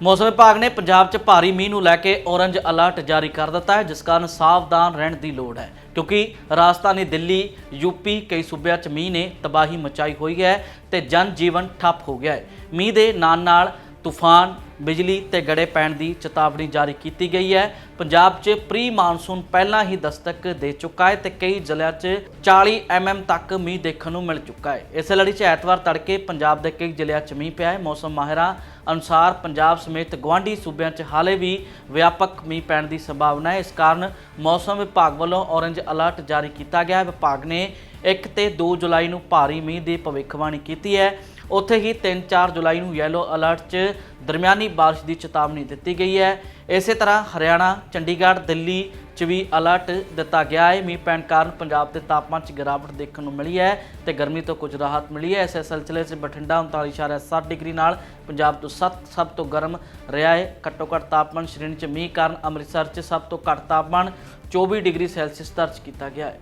ਮੌਸਮ ਵਿਭਾਗ ਨੇ ਪੰਜਾਬ 'ਚ ਭਾਰੀ ਮੀਂਹ ਨੂੰ ਲੈ ਕੇ ਔਰੰਜ ਅਲਰਟ ਜਾਰੀ ਕਰ ਦਿੱਤਾ ਹੈ, ਜਿਸ ਕਾਰਨ ਸਾਵਧਾਨ ਰਹਿਣ ਦੀ ਲੋੜ ਹੈ। ਕਿਉਂਕਿ ਰਾਜਧਾਨੀ ਦਿੱਲੀ ਯੂਪੀ ਕਈ ਸੂਬਿਆਂ 'ਚ ਮੀਂਹ ਨੇ ਤਬਾਹੀ ਮਚਾਈ ਹੋਈ ਹੈ ਤੇ ਜਨ ਜੀਵਨ ਠੱਪ ਹੋ ਗਿਆ ਹੈ। ਮੀਂਹ ਦੇ ਨਾਲ ਨਾਲ ਤੂਫਾਨ, ਬਿਜਲੀ ਤੇ ਗੜੇ ਪੈਣ ਦੀ ਚੇਤਾਵਨੀ ਜਾਰੀ ਕੀਤੀ ਗਈ ਹੈ। ਪੰਜਾਬ 'ਚ ਪ੍ਰੀ ਮਾਨਸੂਨ ਪਹਿਲਾਂ ਹੀ ਦਸਤਕ ਦੇ ਚੁੱਕਾ ਹੈ ਤੇ ਕਈ ਜ਼ਿਲ੍ਹਿਆਂ 'ਚ 40 ਐਮਐਮ ਤੱਕ ਮੀਂਹ ਦੇਖਣ ਨੂੰ ਮਿਲ ਚੁੱਕਾ ਹੈ। ਇਸੇ ਲੜੀ 'ਚ ਐਤਵਾਰ ਤੜਕੇ ਪੰਜਾਬ ਦੇ ਕਈ ਜ਼ਿਲ੍ਹਿਆਂ 'ਚ ਮੀਂਹ ਪਿਆ ਹੈ। ਮੌਸਮ ਮਾਹਿਰਾਂ ਅਨੁਸਾਰ ਪੰਜਾਬ ਸਮੇਤ ਗਵਾਂਢੀ ਸੂਬਿਆਂ 'ਚ ਹਾਲੇ ਵੀ ਵਿਆਪਕ ਮੀਂਹ ਪੈਣ ਦੀ ਸੰਭਾਵਨਾ ਹੈ। ਇਸ ਕਾਰਨ ਮੌਸਮ ਵਿਭਾਗ ਵੱਲੋਂ ਔਰੰਜ ਅਲਰਟ ਜਾਰੀ ਕੀਤਾ ਗਿਆ ਹੈ। ਵਿਭਾਗ ਨੇ 1 ਤੇ 2 ਜੁਲਾਈ ਨੂੰ ਭਾਰੀ ਮੀਂਹ ਦੀ ਭਵਿੱਖਬਾਣੀ ਕੀਤੀ ਹੈ। ਉੱਥੇ ਹੀ 3-4 ਜੁਲਾਈ ਨੂੰ ਯੈਲੋ ਅਲਰਟ 'ਚ ਦਰਮਿਆਨੀ ਬਾਰਿਸ਼ ਦੀ ਚੇਤਾਵਨੀ ਦਿੱਤੀ ਗਈ ਹੈ। ਇਸੇ ਤਰ੍ਹਾਂ ਹਰਿਆਣਾ, ਚੰਡੀਗੜ੍ਹ, ਦਿੱਲੀ 'ਚ ਵੀ ਅਲਰਟ ਦਿੱਤਾ ਗਿਆ ਹੈ। ਮੀਂਹ ਪੈਣ ਕਾਰਨ ਪੰਜਾਬ ਦੇ ਤਾਪਮਾਨ 'ਚ ਗਿਰਾਵਟ ਦੇਖਣ ਨੂੰ ਮਿਲੀ ਹੈ ਤੇ ਗਰਮੀ ਤੋਂ ਕੁਝ ਰਾਹਤ ਮਿਲੀ ਹੈ। ਇਸੇ ਸਿਲਸਿਲੇ 'ਚ ਬਠਿੰਡਾ 39.7 ਡਿਗਰੀ ਨਾਲ ਪੰਜਾਬ ਤੋਂ ਸੱਤ, ਸਭ ਤੋਂ ਗਰਮ ਰਿਹਾ ਹੈ। ਘੱਟੋ ਘੱਟ ਤਾਪਮਾਨ ਸ਼੍ਰੇਣੀ 'ਚ ਮੀਂਹ ਕਾਰਨ ਅੰਮ੍ਰਿਤਸਰ 'ਚ ਸਭ ਤੋਂ ਘੱਟ ਤਾਪਮਾਨ 24 ਡਿਗਰੀ ਸੈਲਸੀਅਸ ਦਰਜ ਕੀਤਾ ਗਿਆ ਹੈ।